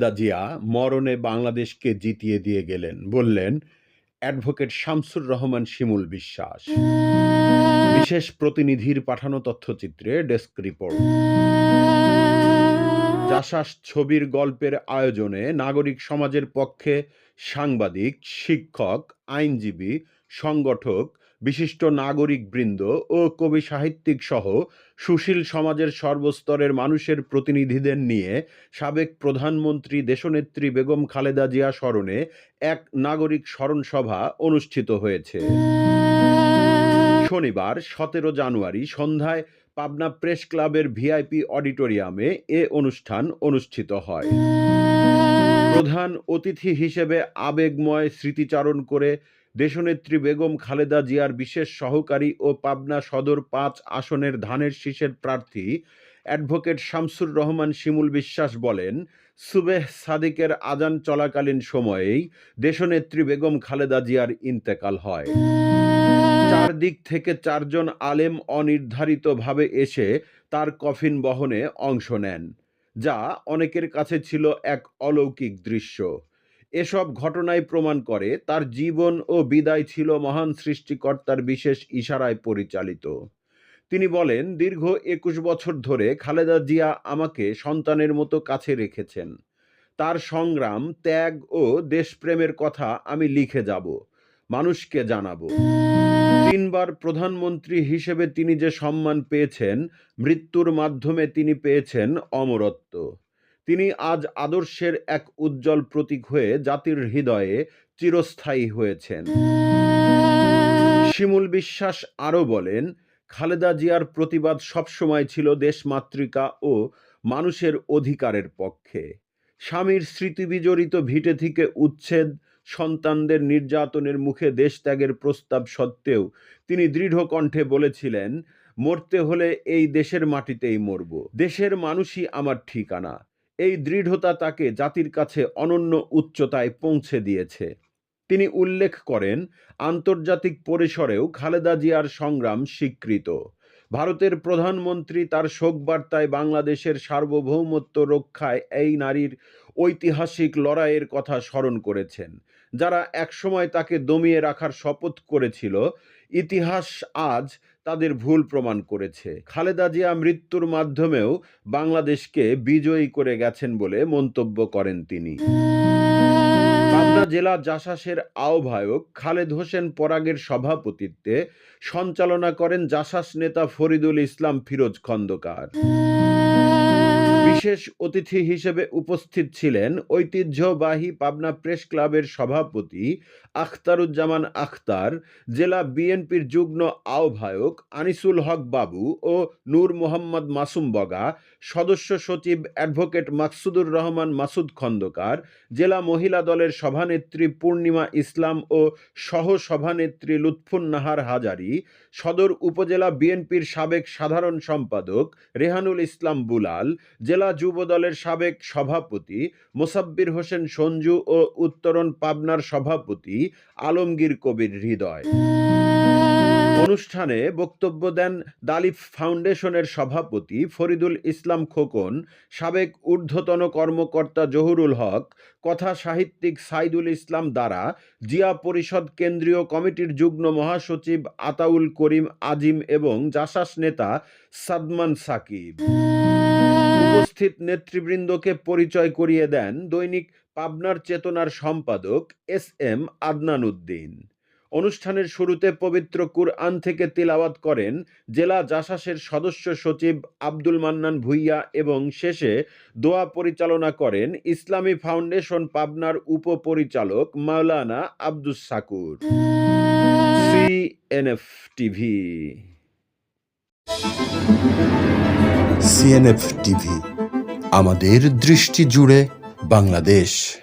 খালেদা জিয়া মরণে বাংলাদেশকে জিতিয়ে দিয়ে গেলেন, বললেন অ্যাডভোকেট শামসুর রহমান শিমুল বিশ্বাস। বিশেষ প্রতিনিধির পাঠানো তথ্যচিত্রে ডেস্ক রিপোর্ট। জাসাস ছবির গল্পের আয়োজনে নাগরিক সমাজের পক্ষে সাংবাদিক, শিক্ষক, আইনজীবী, সংগঠক বিশিষ্ট নাগরিকবৃন্দ ও কবি সাহিত্যিক সহ সুশীল সমাজের সর্বস্তরের মানুষের প্রতিনিধিদের নিয়ে সাবেক প্রধানমন্ত্রী দেশনেত্রী বেগম খালেদা জিয়া স্মরণে এক নাগরিক স্মরণ সভা অনুষ্ঠিত হয়েছে। শনিবার সতেরো জানুয়ারি সন্ধ্যায় পাবনা প্রেস ক্লাবের ভিআইপি অডিটোরিয়ামে এ অনুষ্ঠান অনুষ্ঠিত হয়। প্রধান অতিথি হিসেবে আবেগময় স্মৃতিচারণ করে দেশনেত্রী বেগম খালেদা জিয়ার বিশেষ সহকারী ও পাবনা সদর পাঁচ আসনের ধানের শীষের প্রার্থী অ্যাডভোকেট শামসুর রহমান শিমুল বিশ্বাস বলেন, সুবেহ সাদিকের আজান চলাকালীন সময়েই দেশনেত্রী বেগম খালেদা জিয়ার ইন্তেকাল হয়। চারদিক থেকে চারজন আলেম অনির্ধারিতভাবে এসে তার কফিন বহনে অংশ নেন। যা অনেকের কাছে ছিল এক অলৌকিক দৃশ্য। এসব ঘটনায় প্রমাণ করে তার জীবন ও বিদায় ছিল মহান সৃষ্টিকর্তার বিশেষ ইশারায় পরিচালিত। তিনি বলেন, দীর্ঘ একুশ বছর ধরে খালেদা জিয়া আমাকে সন্তানের মতো কাছে রেখেছেন। তার সংগ্রাম, ত্যাগ ও দেশপ্রেমের কথা আমি লিখে যাব। মানুষকে জানাব। তিনবার প্রধানমন্ত্রী হিসেবে তিনি যে সম্মান পেয়েছেন, মৃত্যুর মাধ্যমে তিনি পেয়েছেন অমরত্ব। তিনি আজ আদর্শের এক উজ্জ্বল প্রতীক হয়ে জাতির হৃদয়ে চিরস্থায়ী হয়েছেন। শিমুল বিশ্বাস আরও বলেন, খালেদা জিয়ার প্রতিবাদ সবসময় ছিল দেশমাতৃকা ও মানুষের অধিকারের পক্ষে। স্বামীর স্মৃতিবিজড়িত ভিটে থেকে উচ্ছেদ সন্তানদের নির্যাতনের মুখে দেশত্যাগের প্রস্তাব সত্ত্বেও তিনি দৃঢ় কণ্ঠে বলেছিলেন, মরতে হলে এই দেশের মাটিতেই মরব। দেশের মানুষই আমার ঠিকানা। এই দৃঢ়তা তাকে জাতির কাছে অনন্য উচ্চতায় পৌঁছে দিয়েছে। তিনি উল্লেখ করেন, আন্তর্জাতিক পরিসরেও খালেদা জিয়ার সংগ্রাম স্বীকৃত। ভারতের প্রধানমন্ত্রী তার শোকবার্তায় বাংলাদেশের সার্বভৌমত্ব রক্ষায় এই নারীর ঐতিহাসিক লড়াইয়ের কথা স্মরণ করেছেন। যারা একসময় তাকে দমিয়ে রাখার শপথ করেছিল, ইতিহাস আজ তাদের ভুল প্রমাণ করেছে। খালেদা জিয়া মৃত্যুর মাধ্যমেও বাংলাদেশকে বিজয়ী করে গেছেন বলে মন্তব্য করেন তিনি। জেলা জাসাসের আহ্বায়ক খালেদ হোসেন পরাগের সভাপতিত্বে সঞ্চালনা করেন জাসাস নেতা ফরিদুল ইসলাম ফিরোজ খন্দকার। বিশেষ অতিথি হিসেবে উপস্থিত ছিলেন ঐতিহ্যবাহী পাবনা প্রেস ক্লাবের সভাপতি আখতারুজ্জামান আখতার, জেলা বিএনপির যুগ্ম আহ্বায়ক আনিসুল হক বাবু ও নূর মোহাম্মদ মাসুম বগা, সদস্য সচিব অ্যাডভোকেট মাকসুদুর রহমান মাসুদ খন্দকার, জেলা মহিলা দলের সভানেত্রী পূর্ণিমা ইসলাম ও সহ সভানেত্রী লুৎফুন নাহার হাজারি, সদর উপজেলা বিএনপির সাবেক সাধারণ সম্পাদক রেহানুল ইসলাম বুলাল, জেলা যুব দলের সাবেক সভাপতি মোসাব্বির হোসেন সঞ্জু ও উত্তরণ পাবনার সভাপতি আলমগীর কবির হৃদয়। অনুষ্ঠানে বক্তব্য দেন দালিফ ফাউন্ডেশনের সভাপতি ফরিদুল ইসলাম খোকন, সাবেক ঊর্ধ্বতন কর্মকর্তা জহুরুল হক, কথা সাহিত্যিক সাইদুল ইসলাম দ্বারা জিয়া পরিষদ কেন্দ্রীয় কমিটির যুগ্ম মহাসচিব আতাউল করিম আজিম এবং জাসাস নেতা সাদমান সাকিব। উপস্থিত নেতৃবৃন্দকে পরিচয় করিয়ে দেন দৈনিক পাবনার চেতনার সম্পাদক এস এম আদনান উদ্দিন অনুষ্ঠানের শুরুতে পবিত্র কুরআন থেকে তিলাওয়াত করেন জেলা জাসাসের সদস্য সচিব আব্দুল মান্নান ভুইয়া এবং শেষে দোয়া পরিচালনা করেন ইসলামী ফাউন্ডেশন পাবনার উপপরিচালক মাওলানা Abdus Sakur. CNF TV. CNF TV. আমাদের দৃষ্টি জুড়ে বাংলাদেশ।